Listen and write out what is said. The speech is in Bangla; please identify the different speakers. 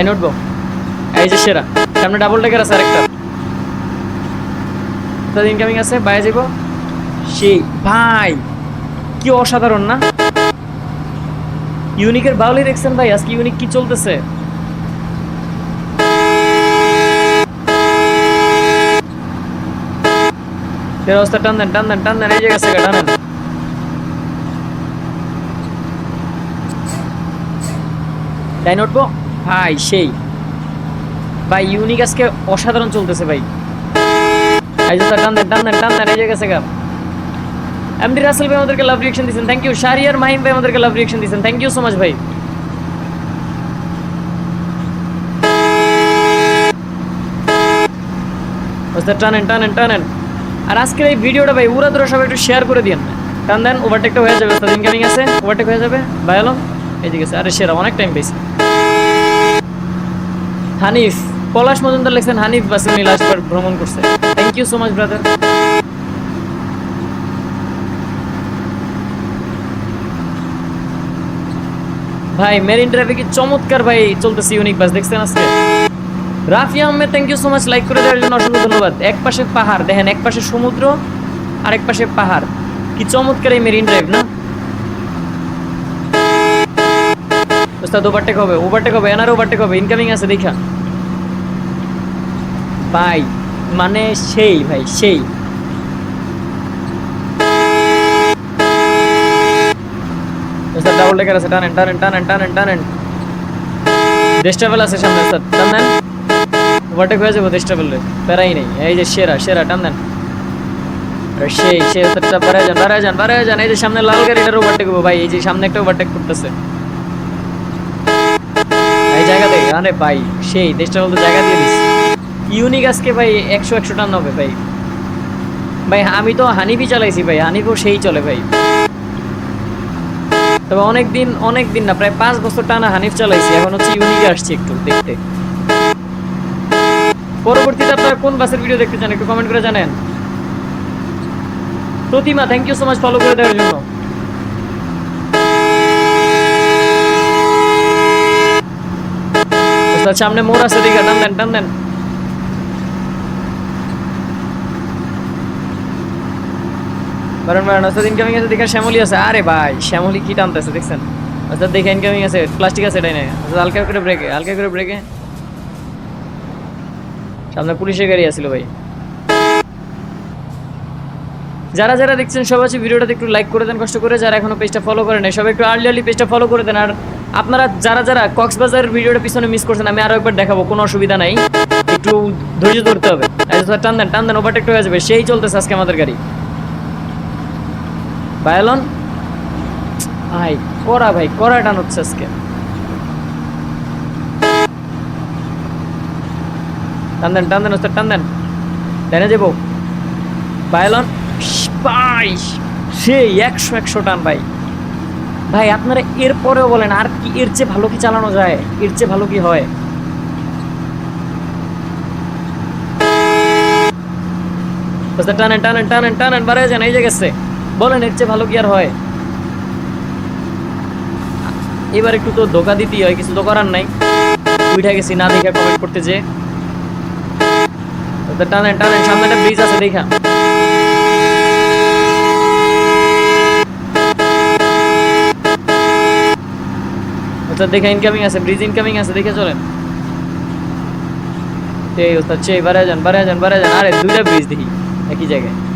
Speaker 1: লাইনে এই যে সেরা। সামনে ডাবল টেকার আছে আরেকটা। তাদের ইনকামিং আছে, বাইরে সেই ভাই, কি অসাধারণ না? ইউনিকের বাউলি দেখছেন ভাই, আজকে ইউনিক কি চলতেছে? অবস্থা, টান দেন টান দেন টান দেন, এই জায়গা থেকে টানেন। ভাই, সেই। ভাই ইউনিক আজকে অসাধারণ চলতেছে ভাই। এই এই আর আজকের এই ভিডিওটা ভাই, উড়া ধরে সবাই একটু শেয়ার করে দিন টান দেন ওভারটেকটা হয়ে যাবে ইনকামিং আছে ওভারটেক হয়ে যাবে। ভাই, আলম এইদিকে আছে আরে, সেরা, অনেক টাইম পেয়েছি হানিফ, পলাশ মজুমদার লিখছেন, হানিফ বাসে উনি লাস্টবার ভ্রমণ করছে। Thank you so much brother ভাই মেরিন ড্রাইভে কি চমৎকার ভাই চলতেছে ইউনিক বাস দেখছেন আজকে? Rafi Ahmed thank you so much like করে দেওয়ার জন্য অসংখ্য ধন্যবাদ। এক পাশে পাহাড়, দেখেন, এক পাশে সমুদ্র আর এক পাশে পাহাড়। কি চমৎকার এই মেরিন ড্রাইভ না? ওস্তাদ ওভারটেক হবে ওভারটেক হবে এনার ওভারটেক হবে ইনকামিং আছে, দেখা। ভাই মানে সেই, ভাই, সেই। ওস্তাদ ডাবল টেকার আছে, টানেন টানেন টানেন টানেন টানেন। ডেস্টাবেল আছে সামনে, ওস্তাদ, টান দেন। ওভারটেক হয়ে যাব ডেস্টাবেলে প্যারাই নেই। এই যে সেরা সেরা, টান দেন। সেই সেই ওস্তাদটা বাড়ায় যান বাড়ায় যান বাড়ায় যান। এই যে সামনে লাল গাড়িটার ওভারটেক হব, ভাই, এই যে সামনে একটা ওভারটেক করতেছে এই জায়গা দেখ আরে ভাই, সেই দেশটা বলতে জায়গা দিয়ে দিস ইউনিক আজকে ভাই একশো একশো টান হবে ভাই। ভাই, আমি তো চালাইছি ভাই সেই চলে ভাই। তবে অনেক দিন অনেক দিন না, প্রায় পাঁচ বছর টানা হানিফ চালাইছি, এখন হচ্ছে ইউনিক আসছে একটু দেখতে। পরবর্তীতে আপনারা কোন বাসের ভিডিও দেখতে চান, একটু কমেন্ট করে জানেন। Pratima thank you so much follow করে দেওয়ার জন্য। ওস্তাদ সামনে মোড় আছে, দিকে টান দেন, টান বারণ ইনকামিং আছে দেখে শ্যামলি আছে। আরে ভাই, শ্যামলি কি টানতেছে, দেখছেন? দেখে ইনকামিং আছে প্লাস্টিক আছে এটাই হালকা করে ব্রেকে হালকা করে ব্রেকে সামনে পুলিশের গাড়ি আসছিল ভাই। যারা যারা দেখছেন সবাই হচ্ছে ভিডিওটাতে একটু লাইক করে দেন, কষ্ট করে। যারা এখনও পেজটা ফলো করে নেই, সবাই একটু আর্লি আর্লি পেজটা ফলো করে দেন। আর আপনারা যারা যারা কক্সবাজার ভিডিওটা পিছনে মিস করছেন, আমি আরও একবার দেখাবো, কোনো অসুবিধা নাই। একটু ধৈর্য ধরতে হবে। টান দেন টান দেন ওভারটেক হয়ে যাবে। সেই চলতেছে আজকে আমাদের গাড়ি। বায়ালন ভাই করা ভাই করা টান হচ্ছে আজকে। টান দেন টান দেন ওস্তাদ টান দেন টেনে যাব বায়ালন ভাই সেই একশো একশো টান, ভাই। ভাই, আপনারা এরপরেও বলেন, আর কি এর চেয়ে ভালো কি চালানো যায়? এর চেয়ে ভালো কি হয়? টানেন টানেন টানেন টানেন, বাড়ায় যান, এই যে গেছে। বলেন, এর চেয়ে ভালো কি আর হয়? এবার একটু তো ধোকা দিতেই হয়, কিছু তো করার নাই। উঠে গেছি, না দেখা কমেন্ট করতে যে টানেন টানেন সামনে একটা ব্রিজ আছে, দেখা। ওস্তাদ দেখা ইনকামিং আছে ব্রিজ ইনকামিং আছে দেখে চলেন সেই ওস্তাদ সেই বাড়ায় যান বাড়ায় যান বাড়ায় যান আরে দুইটা ব্রিজ দেখি একই জায়গায়